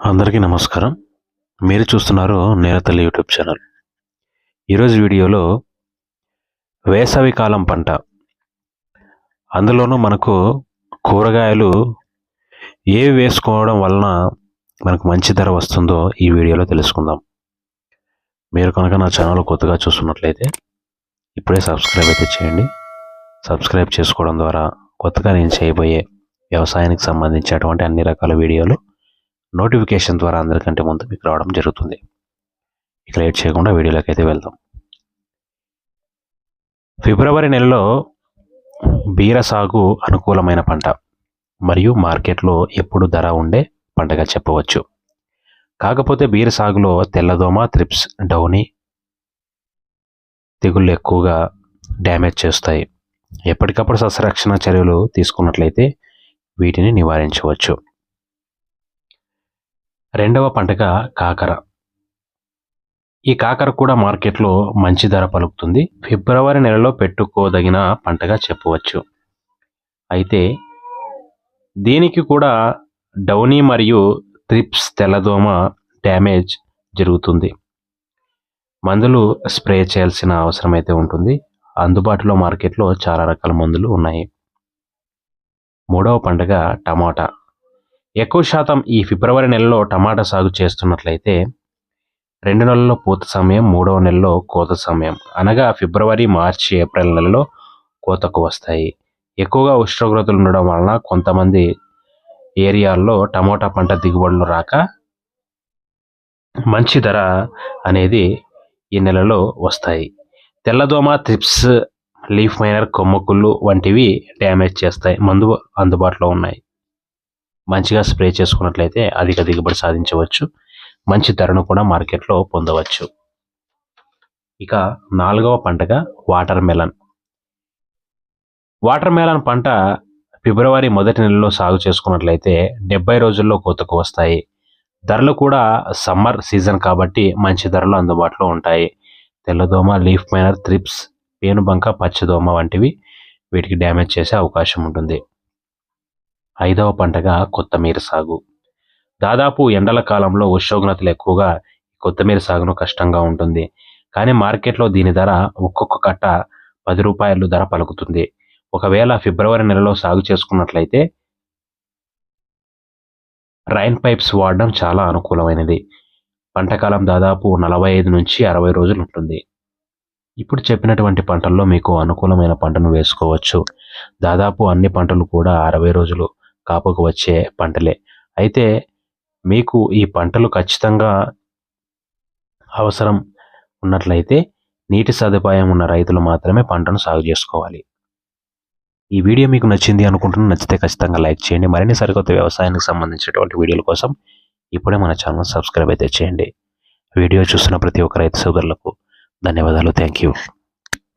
అందరికీ నమస్కారం. మీరు చూస్తున్నారు నేరతల్లి యూట్యూబ్ ఛానల్. ఈరోజు వీడియోలో వేసవి కాలం పంట. అందులోనూ మనకు కూరగాయలు ఏవి వేసుకోవడం వలన మనకు మంచి ధర వస్తుందో ఈ వీడియోలో తెలుసుకుందాం. మీరు కనుక నా ఛానల్ కొత్తగా చూస్తున్నట్లయితే ఇప్పుడే సబ్స్క్రైబ్ అయితే చేయండి. సబ్స్క్రైబ్ చేసుకోవడం ద్వారా కొత్తగా నేను చేయబోయే వ్యవసాయానికి సంబంధించినటువంటి అన్ని రకాల వీడియోలు నోటిఫికేషన్ ద్వారా అందరికంటే ముందు మీకు రావడం జరుగుతుంది. ఇక లేట్ చేయకుండా వీడియోలోకి అయితే వెళ్దాం. ఫిబ్రవరి నెలలో బీర సాగు అనుకూలమైన పంట మరియు మార్కెట్లో ఎప్పుడు ధర ఉండే పంటగా చెప్పవచ్చు. కాకపోతే బీర సాగులో తెల్లదోమ త్రిప్స్ డౌని తెగుళ్ళు ఎక్కువగా డ్యామేజ్ చేస్తాయి. ఎప్పటికప్పుడు సస్యరక్షణ చర్యలు తీసుకున్నట్లయితే వీటిని నివారించవచ్చు. రెండవ పంటగా కాకర. ఈ కాకర కూడా మార్కెట్లో మంచి ధర పలుకుతుంది. ఫిబ్రవరి నెలలో పెట్టుకోదగిన పంటగా చెప్పవచ్చు. అయితే దీనికి కూడా డౌనీ మరియు త్రిప్స్ తెల్లదోమ డ్యామేజ్ జరుగుతుంది. మందులు స్ప్రే చేయాల్సిన అవసరం అయితే ఉంటుంది. అందుబాటులో మార్కెట్లో చాలా రకాల మందులు ఉన్నాయి. మూడవ పండుగ టమాటా. ఎక్కువ శాతం ఈ ఫిబ్రవరి నెలలో టమాటా సాగు చేస్తున్నట్లయితే రెండు నెలల్లో పూత సమయం మూడవ నెలలో కోత సమయం. అనగా ఫిబ్రవరి మార్చి ఏప్రిల్ నెలలో కోతకు వస్తాయి. ఎక్కువగా ఉష్ణోగ్రతలు ఉండడం వలన కొంతమంది ఏరియాల్లో టమోటా పంట దిగుబడులు రాక మంచి ధర అనేది ఈ నెలలో వస్తాయి. తెల్లదోమ త్రిప్స్ లీఫ్ మైనర్ కొమ్మకుళ్ళు వంటివి డ్యామేజ్ చేస్తాయి. మందు అందుబాటులో ఉన్నాయి. మంచిగా స్ప్రే చేసుకున్నట్లయితే అధిక దిగుబడి సాధించవచ్చు. మంచి ధరను కూడా మార్కెట్లో పొందవచ్చు. ఇక నాలుగవ పంటగా వాటర్ మెలన్. వాటర్ మెలన్ పంట ఫిబ్రవరి మొదటి నెలలో సాగు చేసుకున్నట్లయితే డెబ్బై రోజుల్లో కోతకు వస్తాయి. ధరలు కూడా సమ్మర్ సీజన్ కాబట్టి మంచి ధరలు అందుబాటులో ఉంటాయి. తెల్లదోమ లీఫ్ మైనర్ త్రిప్స్ పేనుబంక పచ్చదోమ వంటివి వీటికి డ్యామేజ్ చేసే అవకాశం ఉంటుంది. ఐదవ పంటగా కొత్తిమీర సాగు. దాదాపు ఎండల కాలంలో ఉష్ణోగ్రతలు ఎక్కువగా కొత్తిమీర సాగును కష్టంగా ఉంటుంది. కానీ మార్కెట్లో దీని ధర ఒక్కొక్క కట్ట పది రూపాయలు ధర పలుకుతుంది. ఒకవేళ ఫిబ్రవరి నెలలో సాగు చేసుకున్నట్లయితే రైన్ పైప్స్ వాడడం చాలా అనుకూలమైనది. పంటకాలం దాదాపు నలభై ఐదు నుంచి అరవై రోజులు ఉంటుంది. ఇప్పుడు చెప్పినటువంటి పంటల్లో మీకు అనుకూలమైన పంటను వేసుకోవచ్చు. దాదాపు అన్ని పంటలు కూడా అరవై రోజులు కాపుకు వచ్చే పంటలే. అయితే మీకు ఈ పంటలు ఖచ్చితంగా అవసరం ఉన్నట్లయితే నీటి సదుపాయం ఉన్న రైతులు మాత్రమే పంటను సాగు చేసుకోవాలి. ఈ వీడియో మీకు నచ్చింది అనుకుంటున్నా నచ్చితే ఖచ్చితంగా లైక్ చేయండి. మరిన్ని సరికొత్త వ్యవసాయానికి సంబంధించినటువంటి వీడియోల కోసం ఇప్పుడే మన ఛానల్ సబ్స్క్రైబ్ అయితే చేయండి. వీడియో చూస్తున్న ప్రతి ఒక్క రైతు సోదరులకు ధన్యవాదాలు. Thank you